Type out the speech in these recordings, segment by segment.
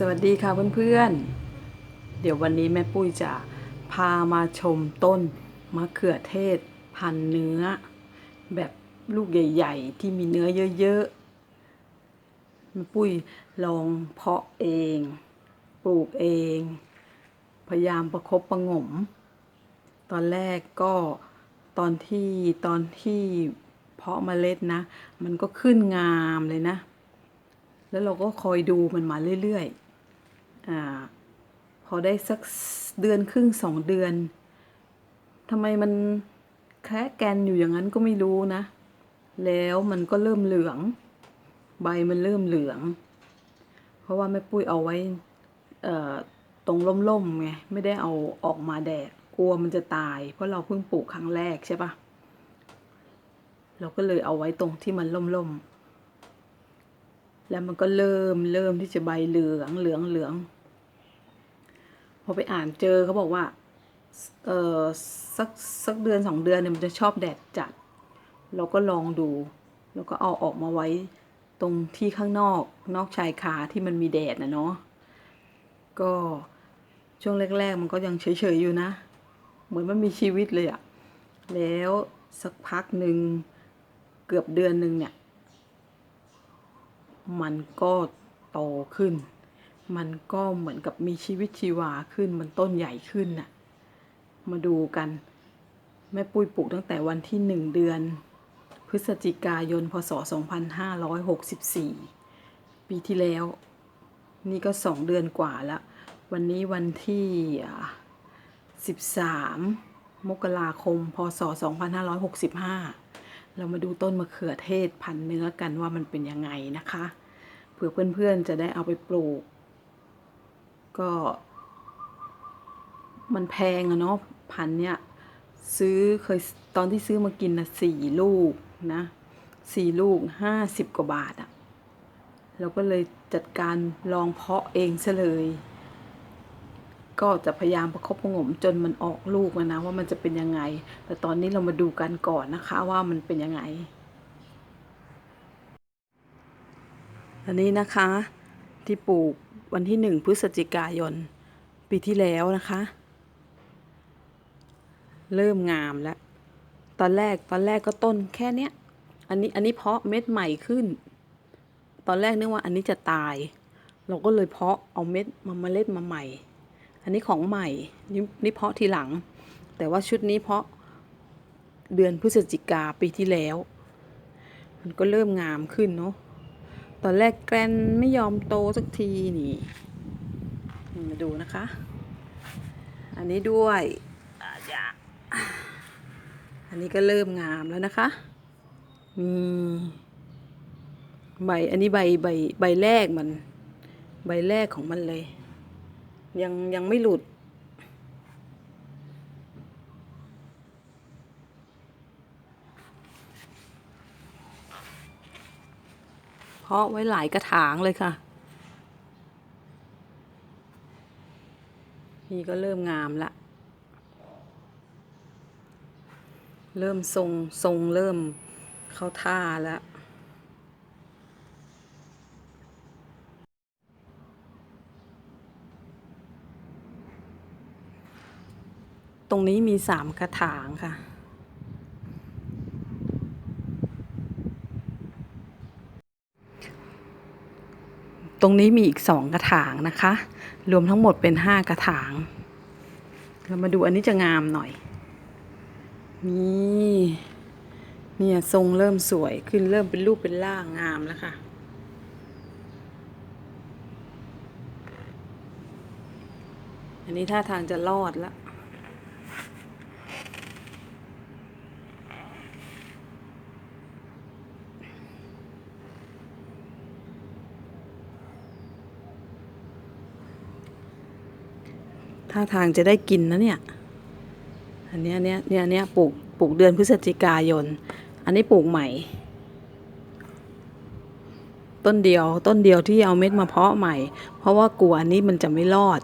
สวัสดีค่ะเพื่อนๆ เดี๋ยววันนี้แม่ปุ้ยจะพามาชมต้นมะเขือเทศ พันเนื้อ แบบลูกใหญ่ ๆ ที่มีเนื้อเยอะๆ แม่ปุ้ยลองเพาะเอง ปลูกเอง พยายามประคบประงม ตอนแรกก็ตอนที่ตอนที่เพาะเมล็ดนะ มันก็ขึ้นงามเลยนะแล้วเราก็คอยดูมันมาเรื่อย ๆ อพอได้สักเดือนครึ่งสองเดือนทำไมมันแคะแกนอยู่อย่างนั้นก็ไม่รู้นะ แล้วมันก็เริ่มเหลือง ใบมันเริ่มเหลือง เพราะว่าแม่ปุ้ยเอาไว้ตรงร่มๆไงไม่ได้เอาออกมาแดดกลัวมันจะตาย เพราะเราเพิ่งปลูกครั้งแรกใช่ปะเราก็เลยเอาไว้ตรงที่มันร่มๆแล้วมันก็เริ่มเริ่มที่จะใบเหลืองเหลืองเหลือง อไปอ่านเจอเขาบอกว่า เออสักสักเดือนสองเดือนเนี่ยมันจะชอบแดดจัด เราก็ลองดู แล้วก็เอาออกมาไว้ตรงที่ข้างนอกนอกชายคาที่มันมีแดดนะเนาะ ก็ช่วงแรก ๆ มันก็ยังเฉยๆอยู่นะ เหมือนมันมีชีวิตเลยอะแล้วสักพักหนึ่งเกือบเดือนหนึ่งเนี่ย มันก็โตขึ้น มันก็เหมือนกับมีชีวิตชีวาขึ้น มันต้นใหญ่ขึ้นน่ะ มาดูกัน แม่ปุ้ยปลูกตั้งแต่วันที่หนึ่งเดือน พฤศจิกายน พศ 2564 ปีที่แล้ว นี่ก็สองเดือนกว่าแล้ว วันนี้วันที่ 13 มกราคม พศ 2565 เรามาดูต้นมะเขือเทศพันเนื้อกันว่ามันเป็นยังไงนะคะเผื่อเพื่อนๆ จะได้เอาไปปลูก ก็ มันแพงอะเนาะพันเนี้ยซื้อเคยตอนที่ซื้อมากินนะสี่ลูกนะสี่ลูกห้าสิบกว่าบาทอะเราก็เลยจัดการลองเพาะเองซะเลย ก็จะพยายามประคบประงมจนมันออกลูกนะ ว่ามันจะเป็นยังไง แต่ตอนนี้เรามาดูกันก่อนนะคะว่ามันเป็นยังไงอันนี้นะคะที่ปลูก วันที่หนึ่งพฤศจิกายน ปีที่แล้วนะคะ เริ่มงามแล้ว ตอนแรกตอนแรกก็ต้นแค่เนี้ย อันนี้อันนี้เพาะเม็ดใหม่ขึ้น ตอนแรกนึกว่าอันนี้จะตาย เราก็เลยเพาะเอาเม็ดมาเมล็ดมาใหม่ อันนี้ของใหม่นี่นี่เพาะทีหลัง แต่ว่าชุดนี้เพาะเดือนพฤศจิกาปีที่แล้ว มันก็เริ่มงามขึ้นเนาะ ตอนแรกแกรนไม่ยอมโตสักทีนี่ มาดูนะคะ อันนี้ด้วยอันนี้ก็เริ่มงามแล้วนะคะ มีใบ อันนี้ใบใบใบแรกมัน ใบแรกของมันเลย ยังยังไม่หลุด เพาะไว้หลายกระถางเลยค่ะ นี่ก็เริ่มงามละ เริ่มทรงทรงเริ่มเข้าท่าแล้วตรงนี้มีสามกระถางค่ะ ตรงนี้มีอีกสองกระถางนะคะ รวมทั้งหมดเป็นห้ากระถาง เรามาดูอันนี้จะงามหน่อย นี่เนี่ยทรงเริ่มสวยขึ้นเริ่มเป็นรูปเป็นร่างงามแล้วค่ะ อันนี้ท่าทางจะรอดแล้ว ท่าทางจะได้กินนะเนี่ย อันนี้อันเนี้ยเนี่ยอันเนี้ยปลูกปลูกเดือนพฤศจิกายน อันนี้ปลูกใหม่ ต้นเดียวต้นเดียวที่เอาเม็ดมาเพาะใหม่ เพราะว่ากลัวอันนี้มันจะไม่รอด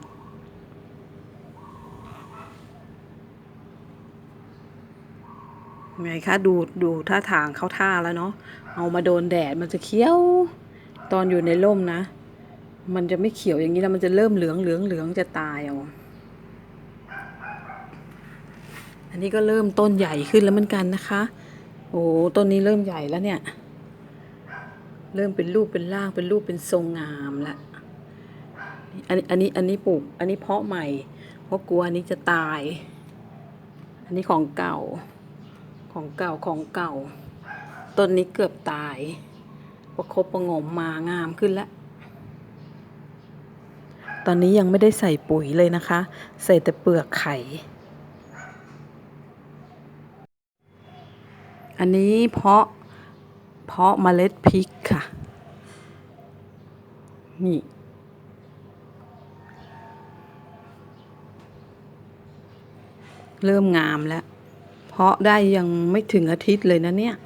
ไงคะดูดูท่าทางเขาท่าแล้วเนาะเอามาโดนแดดมันจะเคี้ยว ตอนอยู่ในร่มนะ มันจะไม่เขียวอย่างนี้แล้วมันจะเริ่มเหลืองเหลืองเหลืองจะตายเอา อันนี้ก็เริ่มต้นใหญ่ขึ้นแล้วเหมือนกันนะคะ โอ้ต้นนี้เริ่มใหญ่แล้วเนี่ย เริ่มเป็นรูปเป็นร่างเป็นรูปเป็นทรงงามละอันนี้อันนี้อันนี้ปลูก อันนี้เพาะใหม่ เพราะกลัวอันนี้จะตาย อันนี้ของเก่า ของเก่าของเก่า ต้นนี้เกือบตายประคบประงมมางามขึ้นแล้วตอนนี้ยังไม่ได้ใส่ปุ๋ยเลยนะคะ ใส่แต่เปลือกไข่ อันนี้เพาะเพาะเมล็ดพริกค่ะ นี่ เริ่มงามแล้ว เพาะได้ยังไม่ถึงอาทิตย์เลยนะเนี่ย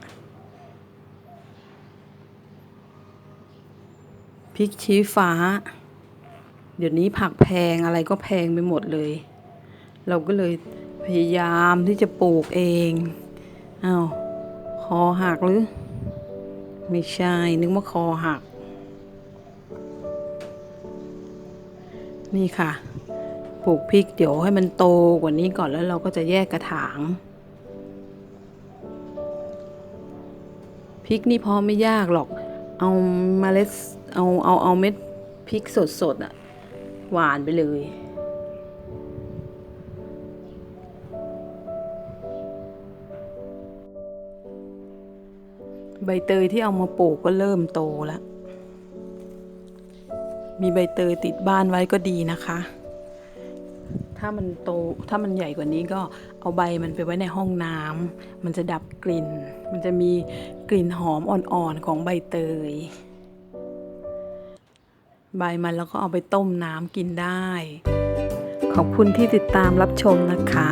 พริกชี้ฟ้า เดี๋ยวนี้ผักแพงอะไรก็แพงไปหมดเลย เราก็เลยพยายามที่จะปลูกเองอา้าว คอหักหรือ ไม่ใช่ นึกว่าคอหัก นี่ค่ะ ปลูกพริกเดี๋ยวให้มันโตกว่านี้ก่อนแล้วเราก็จะแยกกระถาง พริกนี่พอไม่ยากหรอก เอาเมล็ด เอาเอาเอาเม็ดพริกสดๆอะหวานไปเลย ใบเตยที่เอามาปลูกก็เริ่มโตแล้ว มีใบเตยติดบ้านไว้ก็ดีนะคะ ถ้ามันโต ถ้ามันใหญ่กว่านี้ก็เอาใบมันไปไว้ในห้องน้ำ มันจะดับกลิ่น มันจะมีกลิ่นหอมอ่อนๆของใบเตย ใบมันแล้วก็เอาไปต้มน้ำกินได้ ขอบคุณที่ติดตามรับชมนะคะ